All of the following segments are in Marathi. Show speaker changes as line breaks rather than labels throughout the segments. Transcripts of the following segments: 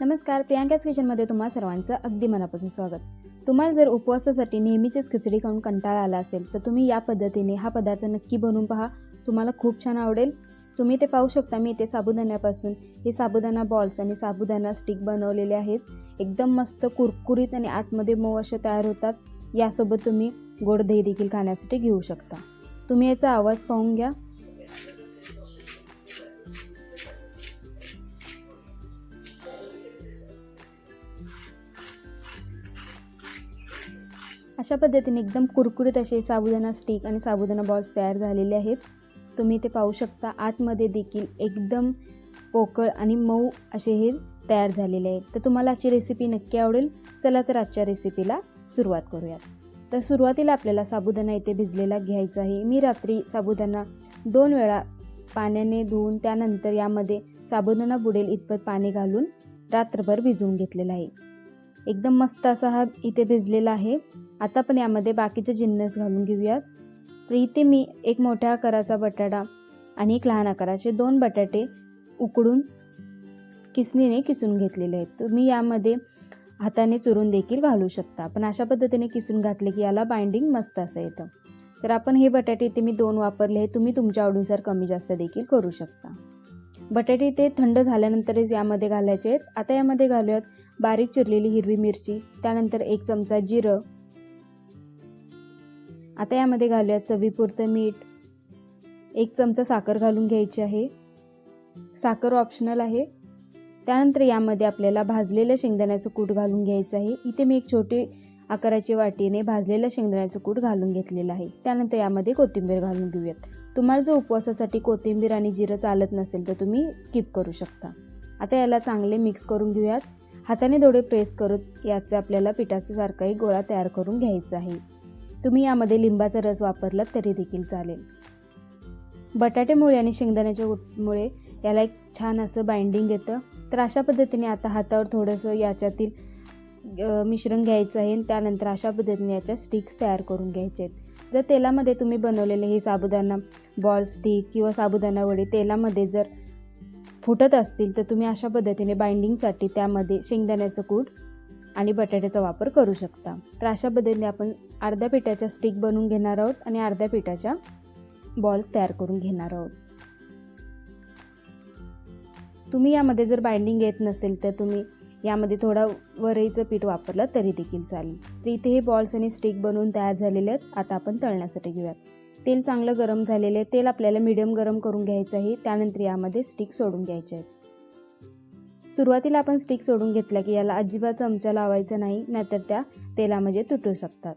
नमस्कार प्रियांकाच किचनमध्ये तुम्हा सर्वांचं अगदी मनापासून स्वागत. तुम्हाला जर उपवासासाठी नेहमीचीच खिचडी खाऊन कंटाळा आला असेल तर तुम्ही या पद्धतीने हा पदार्थ नक्की बनवून पहा. तुम्हाला खूप छान आवडेल. तुम्ही ते पाहू शकता मी इथे साबुदाण्यापासून हे साबुदाणा बॉल्स आणि साबुदाणा स्टिक बनवलेले आहेत. एकदम मस्त कुरकुरीत आणि आतमध्ये मऊ असे तयार होतात. यासोबत तुम्ही गोड दही देखील खाण्यासाठी घेऊ शकता. तुम्ही याचा आवाज पाहून घ्या. अशा पद्धतीने एकदम कुरकुरीत असे साबुदाणा स्टिक आणि साबुदाणा बॉल्स तयार झालेले आहेत. तुम्ही ते पाहू शकता. आतमध्ये देखील एकदम पोकळ आणि मऊ असे हे तयार झालेले आहेत. तर तुम्हाला आजची रेसिपी नक्की आवडेल. चला तर आजच्या रेसिपीला सुरुवात करूयात. तर सुरुवातीला आपल्याला साबुदाणा इथे भिजलेला घ्यायचा आहे. मी रात्री साबुदाणा दोन वेळा पाण्याने धुवून त्यानंतर यामध्ये साबुदाणा बुडेल इतपत पाणी घालून रात्रभर भिजवून घेतलेला आहे. एकदम मस्त असा हा इथे भिजलेला आहे. आता पण यामध्ये बाकीचे जिन्नस घालून घेऊयात. तर इथे मी एक मोठ्या आकाराचा बटाटा आणि एक लहान आकाराचे दोन बटाटे उकडून किसणीने किसून घेतलेले आहेत. तुम्ही यामध्ये हाताने चुरून देखील घालू शकता. पण अशा पद्धतीने किसून घातले की याला बाइंडिंग मस्त असं येतं. तर आपण हे बटाटे इथे मी दोन वापरले आहे तुम्ही तुमच्या आवडीनुसार कमी जास्त देखील करू शकता. बटाटे ते थंड झाल्यानंतरच यामध्ये घालायचे आहेत. आता यामध्ये घालूयात बारीक चिरलेली हिरवी मिरची त्यानंतर एक चमचा जिरं. आता यामध्ये घालूयात चवीपुरतं मीठ. एक चमचा साखर घालून घ्यायची आहे. साखर ऑप्शनल आहे. त्यानंतर यामध्ये आपल्याला भाजलेलं शेंगदाण्याचं कूट घालून घ्यायचं आहे. इथे मी एक छोटी आकाराची वाटीने भाजलेलं शेंगदाण्याचं कूट घालून घेतलेलं आहे. त्यानंतर यामध्ये कोथिंबीर घालून घेऊयात. तुम्हाला जर उपवासासाठी कोथिंबीर आणि जिरं चालत नसेल तर तुम्ही स्किप करू शकता. आता याला चांगले मिक्स करून घेऊयात. हाताने थोडे प्रेस करून याचं आपल्याला पिठाचा एक गोळा तयार करून घ्यायचा आहे. तुम्ही यामध्ये लिंबाचा रस वापरलात तरी देखील चालेल. बटाटेमुळे आणि शेंगदाण्याच्या मुळे याला एक छान असं बाइंडिंग येतं. तर अशा पद्धतीने आता हातावर थोडंसं याच्यातील मिश्रण घ्यायचं आहे त्यानंतर अशा पद्धतीने याच्या स्टिक्स तयार करून घ्यायचे आहेत. जर तेलामध्ये तुम्ही बनवलेले हे साबुदाणा बॉल स्टिक किंवा साबुदाणा वडे तेलामध्ये जर फुटत असतील तर तुम्ही अशा पद्धतीने बाइंडिंगसाठी त्यामध्ये शेंगदाण्याचं कूट आणि बटाट्याचा वापर करू शकता. तर अशा पद्धतीने आपण अर्ध्या पिठाच्या स्टिक बनवून घेणार आहोत आणि अर्ध्या पिठाच्या बॉल्स तयार करून घेणार आहोत. तुम्ही यामध्ये जर बाइंडिंग येत नसेल तर तुम्ही यामध्ये थोडा वरईचं पीठ वापरलं तरी देखील चालेल. तर इथे हे बॉल्स आणि स्टिक बनवून तयार झालेले आहेत. आता आपण तळण्यासाठी घेऊयात. तेल चांगलं गरम झालेलं आहे. तेल आपल्याला मिडियम गरम करून घ्यायचं आहे. त्यानंतर यामध्ये स्टिक सोडून घ्यायचे आहेत. सुरुवातीला आपण स्टिक सोडून घेतला की याला अजिबात चमचा लावायचा नाही नाहीतर त्या तेलामध्ये तुटू शकतात.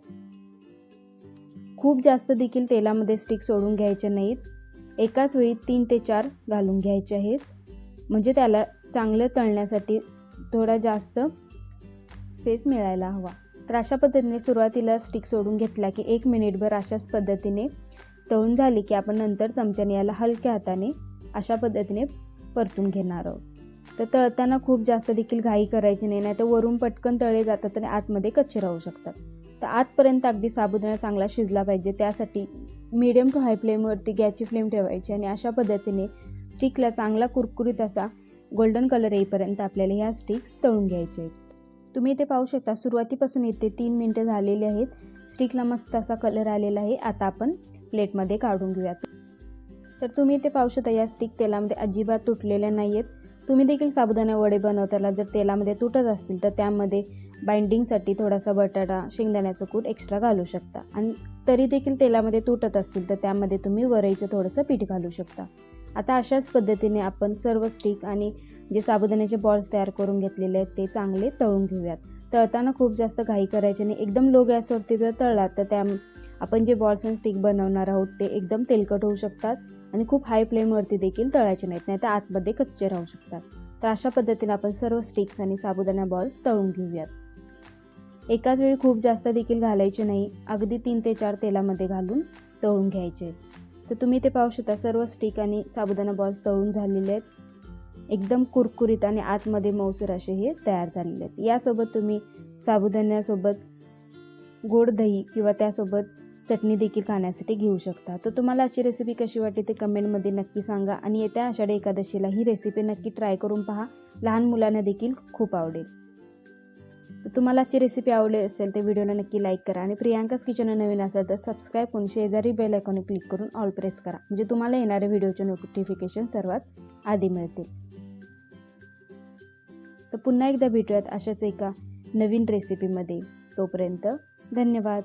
खूप जास्त देखील तेलामध्ये स्टिक सोडून घ्यायचे नाहीत. एकाच वेळी तीन ते चार घालून घ्यायचे आहेत. म्हणजे त्याला चांगलं तळण्यासाठी थोडा जास्त स्पेस मिळायला हवा. तर अशा पद्धतीने सुरुवातीला स्टिक सोडून घेतला की एक मिनिटभर अशाच पद्धतीने तळून झाली की आपण नंतर चमच्याने याला हलक्या हाताने अशा पद्धतीने परतून घेणार आहोत. तर तळताना खूप जास्त देखील घाई करायची नाही नाही तर वरून पटकन तळे जातात आणि आतमध्ये कच्चे राहू शकतात. तर आतपर्यंत अगदी साबुदाणा चांगला शिजला पाहिजे त्यासाठी मीडियम टू हाय फ्लेमवरती गॅसची फ्लेम ठेवायची आणि अशा पद्धतीने स्टिकला चांगला कुरकुरीत असा गोल्डन कलर येईपर्यंत आपल्याला ह्या स्टिक्स तळून घ्यायचे आहेत. तुम्ही इथे पाहू शकता सुरुवातीपासून येते तीन मिनटं झालेली आहेत. स्टिकला मस्त असा कलर आलेला आहे. आता आपण प्लेटमध्ये काढून घेऊयात. तर तुम्ही इथे पाहू शकता या स्टिक तेलामध्ये अजिबात तुटलेल्या नाही आहेत तुम्ही देखील साबुदाणा वडे बनवताना जर तेलामध्ये तुटत असतील तर त्यामध्ये बाइंडिंगसाठी थोडासा बटाटा शेंगदाण्याचं कूट एक्स्ट्रा घालू शकता. आणि तरी देखील तेलामध्ये तुटत असतील तर त्यामध्ये तुम्ही वरईचं थोडंसं पीठ घालू शकता. आता अशाच पद्धतीने आपण सर्व स्टिक आणि जे साबुदाण्याचे बॉल्स तयार करून घेतलेले आहेत ते चांगले तळून घेऊयात. तळताना खूप जास्त घाई करायची नाही एकदम लो गॅसवरती जर तळलात तर त्या आपण जे बॉल्स आणि स्टिक बनवणार आहोत ते एकदम तेलकट होऊ शकतात आणि खूप हाय फ्लेमवरती देखील तळायचे नाहीत नाही तर आतमध्ये कच्चे राहू शकतात. तर अशा पद्धतीने आपण सर्व स्टिक्स आणि साबुदाणा बॉल्स तळून घेऊयात. एकाच वेळी खूप जास्त देखील घालायचे नाही अगदी तीन ते चार तेलामध्ये घालून तळून घ्यायचे. तर तुम्ही ते पाहू शकता सर्व स्टिक आणि साबुदाणा बॉल्स तळून झालेले आहेत. एकदम कुरकुरीत आणि आतमध्ये मौसूर असे हे तयार झालेले आहेत. यासोबत तुम्ही साबुदाण्यासोबत गोड दही किंवा त्यासोबत चटणी देखील खाण्यासाठी घेऊ शकता. तर तुम्हाला आजची रेसिपी कशी वाटते ते कमेंटमध्ये नक्की सांगा आणि येत्या आषाढी एकादशीला ही रेसिपी नक्की ट्राय करून पहा. लहान मुलांना देखील खूप आवडेल. तर तुम्हाला आजची रेसिपी आवडली असेल तर व्हिडिओला नक्की लाईक करा. आणि प्रियांकाच किचन नवीन असेल तर सबस्क्राईब करून शेजारी बेल आयकॉन क्लिक करून ऑल प्रेस करा. म्हणजे तुम्हाला येणारे व्हिडिओचे नोटिफिकेशन सर्वात आधी मिळतील. तर पुन्हा एकदा भेटूयात अशाच एका नवीन रेसिपीमध्ये तोपर्यंत धन्यवाद.